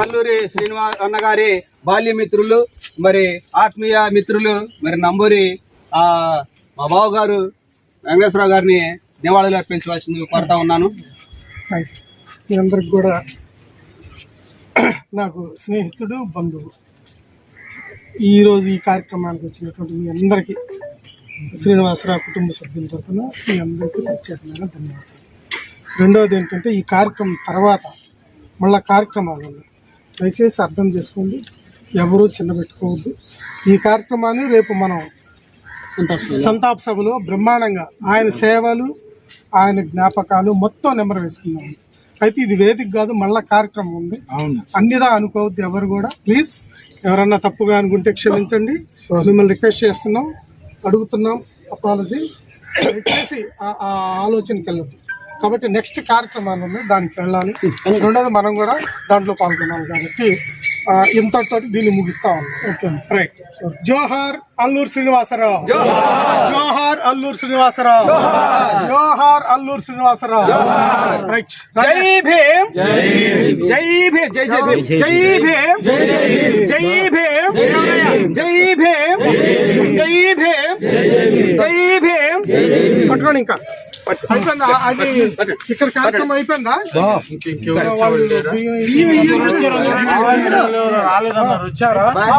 అల్లూరి శ్రీనివాస్ అన్నగారి బాల్య మిత్రులు మరి ఆత్మీయ మిత్రులు మరి నంబూరి మా బావ గారు వెంకటేశ్వరరావు గారిని నివాళులు అర్పించవలసింది కోరుతా ఉన్నాను. మీ అందరికి కూడా నాకు స్నేహితుడు బంధువు. ఈరోజు ఈ కార్యక్రమానికి వచ్చినటువంటి మీ అందరికీ శ్రీనివాసరావు కుటుంబ సభ్యుల తరఫున మీ అందరికీ ప్రత్యేకమైన ధన్యవాదాలు. రెండవది ఏంటంటే ఈ కార్యక్రమం తర్వాత మళ్ళా కార్యక్రమాలు ఉన్నాయి. దయచేసి అర్థం చేసుకోండి. ఎవరూ చిన్న పెట్టుకోవద్దు ఈ కార్యక్రమాన్ని రేపు మనం సంతాప సభలో బ్రహ్మాండంగా ఆయన సేవలు ఆయన జ్ఞాపకాలు మొత్తం నెంబర్ వేసుకున్నాం అయితే ఇది వేదిక కాదు మళ్ళా కార్యక్రమం ఉంది. అన్నిదా అనుకోవద్దు ఎవరు కూడా. ప్లీజ్ ఎవరన్నా తప్పుగా అనుకుంటే క్షమించండి. మిమ్మల్ని రిక్వెస్ట్ చేస్తున్నాం అడుగుతున్నాం అపాలజీ. దయచేసి ఆ- ఆ ఆలోచనకి వెళ్ళొద్దు. కాబట్టి నెక్స్ట్ కార్యక్రమాలు ఉన్నాయి దానికి వెళ్ళాలి రెండోది మనం కూడా దాంట్లో పాల్గొనాలి కాబట్టి ఇంతటితో దీన్ని ముగిస్తా ఉన్నాం రైట్ జోహార్ అల్లూరు శ్రీనివాసరావు జోహార్ అల్లూరు శ్రీనివాసరావు జోహార్ అల్లూరు శ్రీనివాసరావు రైట్ జై భీమ్ జై భీమ్ జై జై భీమ్ జై భీమ్ జై భీమ్ జై భీమ్ జై భీమ్ జై భీమ్ పట్టుకోండి ఇంకా అయిపోయిందా అది ఇక్కడ కార్యక్రమం అయిపోయిందా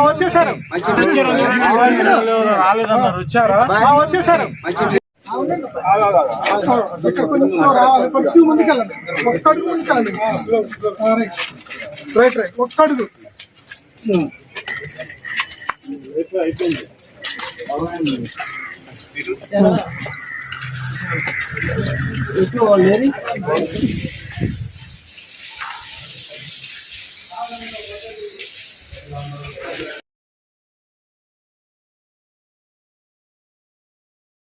వచ్చేసారు ఆ, వచ్చేసారు ఇక్కడ కొంచెం రావాలి కొద్ది ముందుకు వెళ్ళండి ఒక్క అడుగు ముందుకు వెళ్ళండి ఆ, right right right It's already.